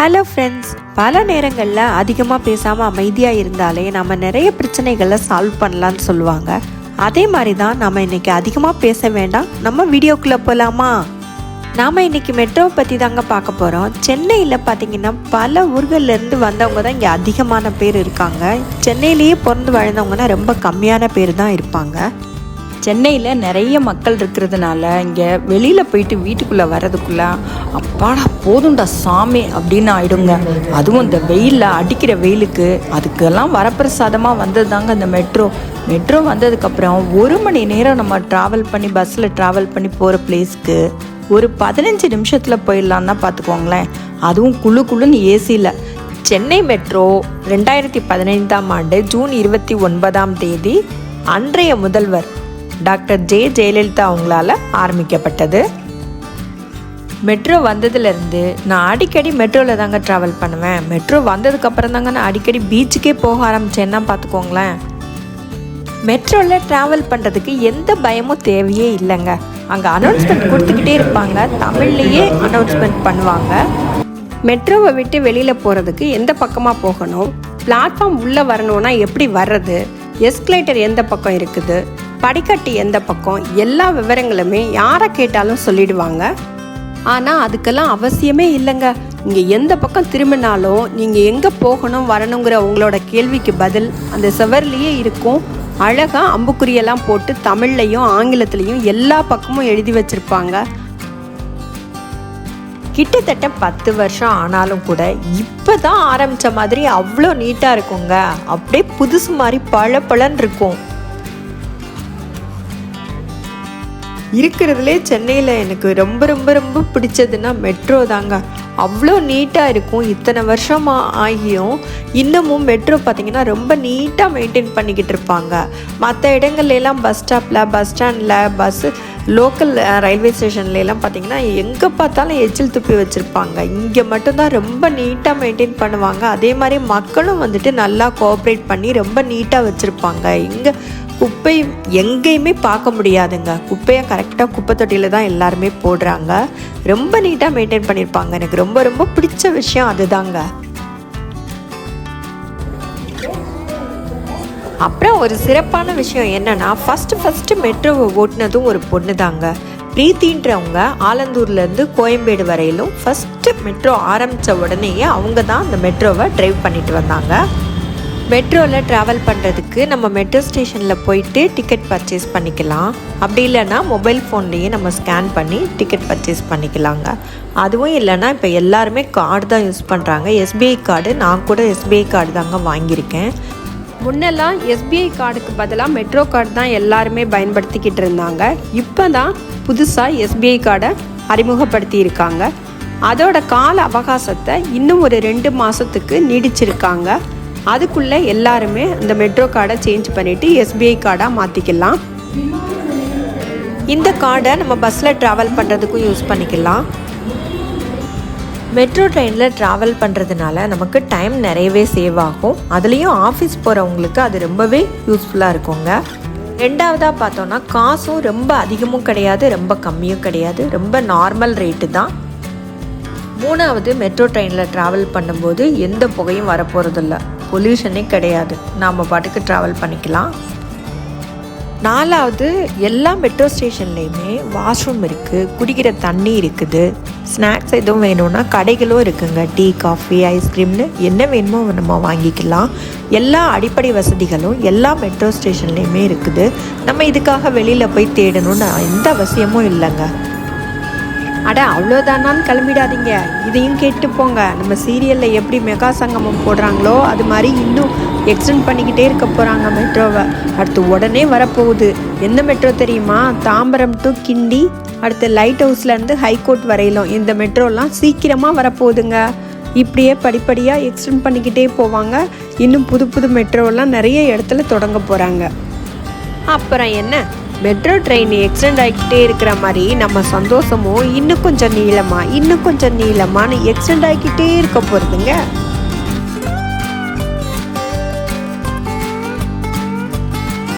Hello friends பல நேரங்களில் அதிகமாக பேசாமல் அமைதியாக இருந்தாலே நம்ம நிறைய பிரச்சனைகளை சால்வ் பண்ணலான்னு சொல்லுவாங்க. அதே மாதிரி தான் நம்ம இன்றைக்கி அதிகமாக பேச வேண்டாம். நம்ம வீடியோக்குள்ளே போகலாமா நாம் இன்னைக்கு மெட்ரோவை பற்றி தாங்க பார்க்க போகிறோம் சென்னையில் பார்த்தீங்கன்னா பல ஊர்கள்லேருந்து வந்தவங்க தான் இங்கே அதிகமான பேர் இருக்காங்க. சென்னையிலேயே பிறந்து வாழ்ந்தவங்கன்னா ரொம்ப கம்மியான பேர் தான் இருப்பாங்க. சென்னையில் நிறைய மக்கள் இருக்கிறதுனால இங்கே வெளியில் போயிட்டு வீட்டுக்குள்ளே வரதுக்குள்ளே அப்பாடா போதும்டா சாமி அப்படின்னு ஆயிடுங்க. அதுவும் இந்த வெயிலில் அடிக்கிற வெயிலுக்கு அதுக்கெல்லாம் வரப்பிரசாதமாக வந்தது தாங்க இந்த மெட்ரோ. மெட்ரோ வந்ததுக்கப்புறம் ஒரு மணி நேரம் நம்ம ட்ராவல் பண்ணி பஸ்ஸில் ட்ராவல் பண்ணி போகிற பிளேஸ்க்கு ஒரு பதினஞ்சு நிமிஷத்தில் போயிடலான்னா பார்த்துக்கோங்களேன் அதுவும் குழு குழுன்னு ஏசியில் சென்னை மெட்ரோ ரெண்டாயிரத்தி பதினைந்தாம் ஆண்டு ஜூன் இருபத்தி ஒன்பதாம் தேதி அன்றைய முதல்வர் டாக்டர் ஜே ஜெயலலிதா அவங்களால ஆரம்பிக்கப்பட்டது. மெட்ரோ வந்ததுலேருந்து நான் அடிக்கடி மெட்ரோவில் தாங்க ட்ராவல் பண்ணுவேன். மெட்ரோ வந்ததுக்கப்புறம் தாங்க நான் அடிக்கடி பீச்சுக்கே போக ஆரம்பித்தேன்னா பார்த்துக்கோங்களேன் மெட்ரோவில் ட்ராவல் பண்ணுறதுக்கு எந்த பயமும் தேவையே இல்லைங்க. அங்கே அனௌன்ஸ்மெண்ட் கொடுத்துக்கிட்டே இருப்பாங்க. தமிழ்லேயே அனௌன்ஸ்மெண்ட் பண்ணுவாங்க. மெட்ரோவை விட்டு வெளியில் போகிறதுக்கு எந்த பக்கமாக போகணும்? பிளாட்ஃபார்ம் உள்ளே வரணும்னா எப்படி வர்றது? எஸ்கலேட்டர் எந்த பக்கம் இருக்குது? படிக்கட்டு எந்த பக்கம்? எல்லா விவரங்களுமே யாரை கேட்டாலும் சொல்லிடுவாங்க. ஆனால் அதுக்கெல்லாம் அவசியமே இல்லைங்க. இங்கே எந்த பக்கம் திரும்பினாலும் நீங்கள் எங்கே போகணும் வரணுங்கிற உங்களோட கேள்விக்கு பதில் அந்த செவர்லேயே இருக்கும். அழகாக அம்புக்குறியெல்லாம் போட்டு தமிழ்லையும் ஆங்கிலத்துலேயும் எல்லா பக்கமும் எழுதி வச்சுருப்பாங்க. கிட்டத்தட்ட பத்து வருஷம் ஆனாலும் கூட இப்போ தான் ஆரம்பித்த மாதிரி அவ்வளோ நீட்டாக இருக்குங்க. அப்படியே புதுசு மாதிரி பழப்பழன்னு இருக்கும். இருக்கிறதுலே சென்னையில் எனக்கு ரொம்ப ரொம்ப ரொம்ப பிடிச்சதுன்னா மெட்ரோ தாங்க. அவ்வளோ நீட்டாக இருக்கும். இத்தனை வருஷமாக ஆகியும் இன்னமும் மெட்ரோ பார்த்திங்கன்னா ரொம்ப நீட்டாக மெயின்டைன் பண்ணிக்கிட்டு இருப்பாங்க. மற்ற இடங்கள்லாம் பஸ் ஸ்டாப்பில் பஸ் ஸ்டாண்டில் பஸ்ஸு லோக்கல் ரயில்வே ஸ்டேஷன்லலாம் பார்த்திங்கன்னா எங்கே பார்த்தாலும் எச்சில் துப்பி வச்சுருப்பாங்க. இங்கே மட்டும்தான் ரொம்ப நீட்டாக மெயின்டைன் பண்ணுவாங்க. அதே மாதிரி மக்களும் வந்துட்டு நல்லா கோஆப்ரேட் பண்ணி ரொம்ப நீட்டாக வச்சுருப்பாங்க. இங்கே குப்பை எங்கேயுமே பார்க்க முடியாதுங்க. குப்பையை கரெக்டாக குப்பை தொட்டியில் தான் எல்லாருமே போடுறாங்க. ரொம்ப நீட்டாக மெயின்டைன் பண்ணியிருப்பாங்க. எனக்கு ரொம்ப ரொம்ப பிடிச்ச விஷயம் அதுதாங்க. அப்புறம் ஒரு சிறப்பான விஷயம் என்னன்னா ஃபஸ்ட்டு ஃபஸ்ட்டு மெட்ரோவை ஓட்டினதும் ஒரு பொண்ணு தாங்க பிரீத்தின்றவங்க ஆலந்தூர்லேருந்து கோயம்பேடு வரையிலும் ஃபஸ்ட்டு மெட்ரோ ஆரம்பித்த உடனேயே அவங்க தான் அந்த மெட்ரோவை டிரைவ் பண்ணிட்டு வந்தாங்க. மெட்ரோவில் ட்ராவல் பண்ணுறதுக்கு நம்ம மெட்ரோ ஸ்டேஷனில் போயிட்டு டிக்கெட் பர்ச்சேஸ் பண்ணிக்கலாம். அப்படி இல்லைன்னா மொபைல் ஃபோன்லேயே நம்ம ஸ்கேன் பண்ணி டிக்கெட் பர்ச்சேஸ் பண்ணிக்கலாங்க. அதுவும் இல்லைன்னா இப்போ எல்லாருமே கார்டு தான் யூஸ் பண்ணுறாங்க எஸ்பிஐ கார்டு நான் கூட எஸ்பிஐ கார்டு தாங்க வாங்கியிருக்கேன். முன்னெல்லாம் எஸ்பிஐ கார்டுக்கு பதிலாக மெட்ரோ கார்டு தான் எல்லாருமே பயன்படுத்திக்கிட்டு இருந்தாங்க. இப்போ தான் புதுசாக எஸ்பிஐ கார்டை அறிமுகப்படுத்தி இருக்காங்க அதோட கால அவகாசத்தை இன்னும் ஒரு ரெண்டு மாதத்துக்கு நீடிச்சிருக்காங்க. அதுக்குள்ளே எல்லாருமே இந்த மெட்ரோ கார்டை சேஞ்ச் பண்ணிவிட்டு எஸ்பிஐ கார்டாக மாற்றிக்கலாம் இந்த கார்டை நம்ம பஸ்ஸில் ட்ராவல் பண்ணுறதுக்கும் யூஸ் பண்ணிக்கலாம். மெட்ரோ ட்ரெயினில் ட்ராவல் பண்ணுறதுனால நமக்கு டைம் நிறையவே சேவ் ஆகும். அதுலேயும் ஆஃபீஸ் போகிறவங்களுக்கு அது ரொம்பவே யூஸ்ஃபுல்லாக இருக்குங்க. ரெண்டாவதாக பார்த்தோன்னா காசும் ரொம்ப அதிகமும் கிடையாது ரொம்ப கம்மியும் கிடையாது ரொம்ப நார்மல் ரேட்டு தான். மூணாவது மெட்ரோ ட்ரெயினில் ட்ராவல் பண்ணும்போது எந்த புகையும் வரப்போகிறதில்ல பொல்யூஷனே கிடையாது. நாம் பாட்டுக்கு ட்ராவல் பண்ணிக்கலாம். நாலாவது எல்லா மெட்ரோ ஸ்டேஷன்லேயுமே வாஷ்ரூம் இருக்குது குடிக்கிற தண்ணி இருக்குது. ஸ்நாக்ஸ் எதுவும் வேணும்னா கடைகளும் இருக்குங்க. டீ காஃபி ஐஸ்கிரீம்னு என்ன வேணுமோ நம்ம வாங்கிக்கலாம். எல்லா அடிப்படை வசதிகளும் எல்லா மெட்ரோ ஸ்டேஷன்லேயுமே இருக்குது. நம்ம இதுக்காக வெளியில் போய் தேடணும்னு எந்த அவசியமும் இல்லைங்க. அட அவ்வளோதானான்னு கிளம்பிடாதீங்க. இதையும் கேட்டு போங்க நம்ம சீரியலில் எப்படி மெகா சங்கமம் போடுறாங்களோ அது மாதிரி இன்னும் எக்ஸ்டெண்ட் பண்ணிக்கிட்டே இருக்க போகிறாங்க மெட்ரோவை. அடுத்து உடனே வரப்போகுது. எந்த மெட்ரோ தெரியுமா? தாம்பரம் டு கிண்டி அடுத்து லைட் ஹவுஸ்லேருந்து ஹைகோர்ட் வரையிலும் இந்த மெட்ரோலாம் சீக்கிரமாக வரப்போகுதுங்க. இப்படியே படிப்படியாக எக்ஸ்டெண்ட் பண்ணிக்கிட்டே போவாங்க. இன்னும் புது புது மெட்ரோலாம் நிறைய இடத்துல தொடங்க போகிறாங்க அப்புறம் என்ன? மெட்ரோ ட்ரெயின் எக்ஸ்டெண்ட் ஆகிக்கிட்டே இருக்கிற மாதிரி நம்ம சந்தோஷமும் இன்னும் கொஞ்சம் நீளமாக இன்னும் கொஞ்சம் நீளமானு எக்ஸ்டெண்ட் ஆகிக்கிட்டே இருக்க போகிறதுங்க